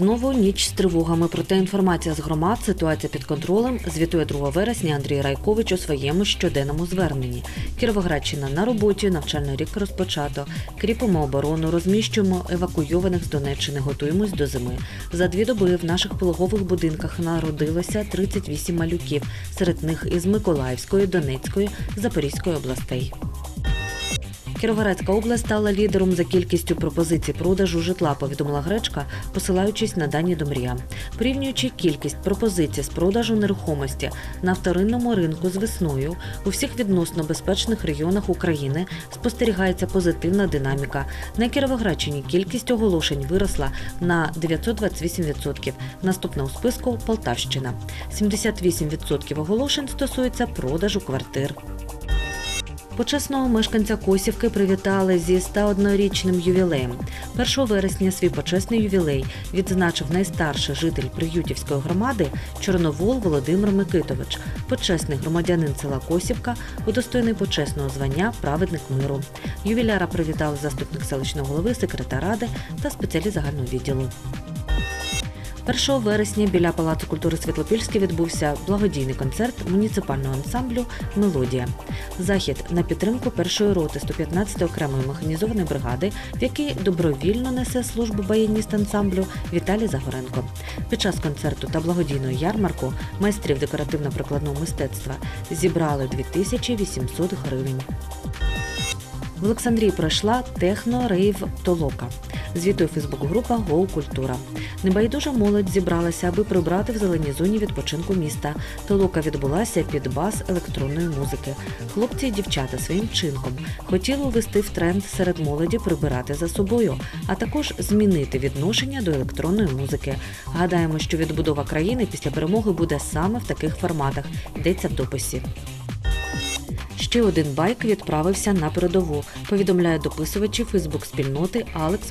Знову ніч з тривогами. Проте інформація з громад, ситуація під контролем, звітує 2 вересня Андрій Райкович у своєму щоденному зверненні. Кіровоградщина на роботі, навчальний рік розпочато. Кріпимо оборону, розміщуємо евакуйованих з Донеччини, готуємось до зими. За дві доби в наших пологових будинках народилося 38 малюків, серед них із Миколаївської, Донецької, Запорізької областей. Кіровоградська область стала лідером за кількістю пропозицій продажу житла, повідомила Гречка, посилаючись на дані Домрія. Порівнюючи кількість пропозицій з продажу нерухомості на вторинному ринку з весною, у всіх відносно безпечних регіонах України спостерігається позитивна динаміка. На Кіровоградщині кількість оголошень виросла на 928%. Наступна у списку Полтавщина. 78% оголошень стосується продажу квартир. Почесного мешканця Косівки привітали зі 101-річним ювілеєм. 1 вересня свій почесний ювілей відзначив найстарший житель Приютівської громади Чорновол Володимир Микитович, почесний громадянин села Косівка, удостоєний почесного звання Праведник миру. Ювіляра привітали заступник селищного голови, секретар ради та спеціаліст загального відділу. 1 вересня біля Палацу культури Світлопільський відбувся благодійний концерт муніципального ансамблю Мелодія. Захід на підтримку першої роти 115-ї окремої механізованої бригади, в якій добровільно несе службу баяніст ансамблю Віталій Загоренко. Під час концерту та благодійного ярмарку майстрів декоративно-прикладного мистецтва зібрали 2800 гривень. В Олександрії пройшла техно-рейв Толока. Звітує Фейсбук-група Гоу Культура. Небайдужа молодь зібралася, аби прибрати в зеленій зоні відпочинку міста. Толока відбулася під бас електронної музики. Хлопці і дівчата своїм чинком хотіли увести в тренд серед молоді прибирати за собою, а також змінити відношення до електронної музики. Гадаємо, що відбудова країни після перемоги буде саме в таких форматах. Йдеться в дописі. Ще один байк відправився на передову, повідомляє дописувачі Фейсбук-спільноти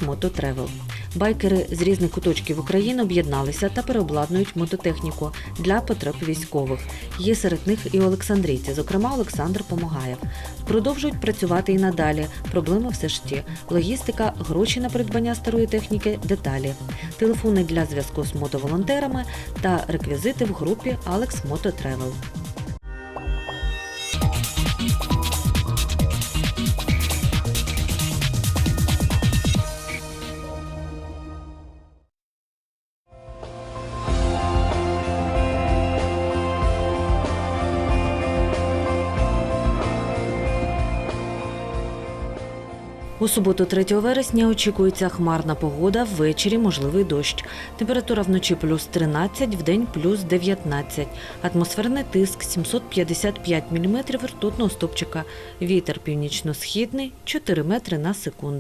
Moto Travel. Байкери з різних куточків України об'єдналися та переобладнують мототехніку для потреб військових. Є серед них і олександрійці, зокрема Олександр Помогаєв. Продовжують працювати і надалі. Проблеми все ж ті: логістика, гроші на придбання старої техніки, деталі, телефони для зв'язку з мотоволонтерами та реквізити в групі Moto Travel. you У суботу 3 вересня очікується хмарна погода, ввечері можливий дощ. Температура вночі плюс 13, вдень плюс 19. Атмосферний тиск 755 мм ртутного стопчика. Вітер північно-східний 4 метри на секунду.